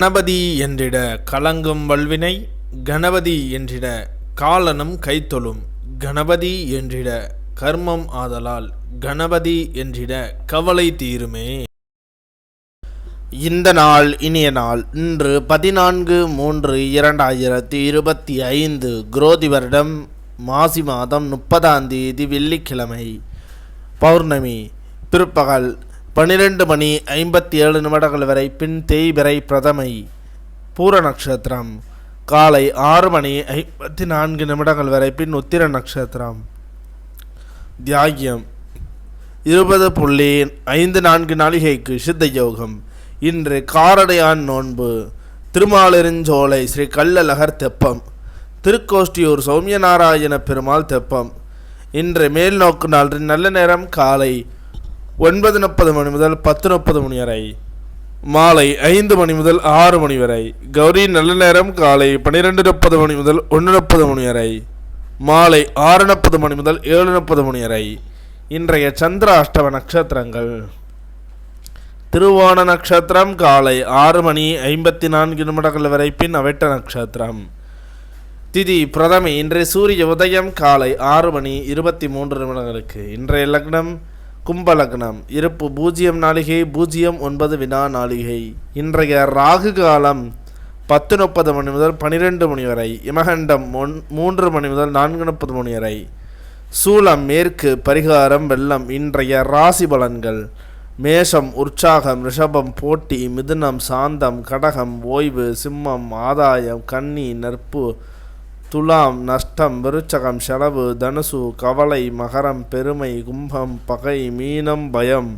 கணபதி என்றிட கலங்கும் வல்வினை கணபதி என்றிட காலனும் கைத்தொழும் கணபதி என்றிட கர்மம் ஆதலால் கணபதி என்றிட கவலை தீருமே. இந்த நாள் இனிய நாள் இன்று பதினான்கு மூன்று இரண்டாயிரத்தி இருபத்தி ஐந்து குரோதி வருடம் மாசி மாதம் முப்பதாம் தேதி வெள்ளிக்கிழமை. பௌர்ணமி பிற்பகல் பன்னிரண்டு மணி ஐம்பத்தி ஏழு நிமிடங்கள் வரை பின் தேய்பிரை பிரதமை பூர நட்சத்திரம். காலை ஆறு மணி ஐம்பத்தி நான்கு நிமிடங்கள் வரை பின் உத்திர நட்சத்திரம். தியாகியம். இருபது புள்ளி ஐந்து நான்கு நாளிகைக்கு சித்த யோகம் இன்று காரடையான் நோன்பு. திருமாலிருஞ்சோலை ஸ்ரீ கல்லழகர் தெப்பம். திருக்கோஷ்டியூர் சௌமியநாராயண பெருமாள் தெப்பம். இன்று மேல் நோக்கு நாள் நல்ல நேரம் காலை ஒன்பது முப்பது மணி முதல் பத்து முப்பது மணி வரை மாலை ஐந்து மணி முதல் ஆறு மணி வரை கௌரி நல்ல நேரம் காலை பன்னிரெண்டு முப்பது மணி முதல் ஒன்று முப்பது மணி வரை மாலை ஆறு முப்பது மணி முதல் ஏழு முப்பது மணி வரை. இன்றைய சந்திர அஷ்டம நட்சத்திரங்கள். திருவோண நட்சத்திரம் காலை ஆறு மணி ஐம்பத்தி நான்கு நிமிடங்கள் வரை பின் அவிட்ட நட்சத்திரம். திதி பிரதமை இன்றைய சூரிய உதயம் காலை ஆறு மணி இருபத்தி மூன்று நிமிடங்களுக்கு. இன்றைய லக்னம் கும்பலக்னம். இருப்பு பூஜ்ஜியம் நாளிகை பூஜ்ஜியம் ஒன்பது வினா நாளிகை. இன்றைய ராகு காலம் பத்து முப்பது மணி முதல் பனிரெண்டு மணி வரை. இமகண்டம் ஒன் மூன்று மணி முதல் நான்கு முப்பது மணி வரை. சூலம் மேற்கு பரிகாரம் வெள்ளம் இன்றைய ராசி பலன்கள். மேஷம் உற்சாகம் ரிஷபம் போட்டி மிதுனம் சாந்தம் கடகம் ஓய்வு சிம்மம் ஆதாயம் கன்னி நற்பு துலாம் நஷ்டம் விருச்சகம் செலவு தனுசு கவலை மகரம் பெருமை கும்பம் பகை மீனம் பயம்.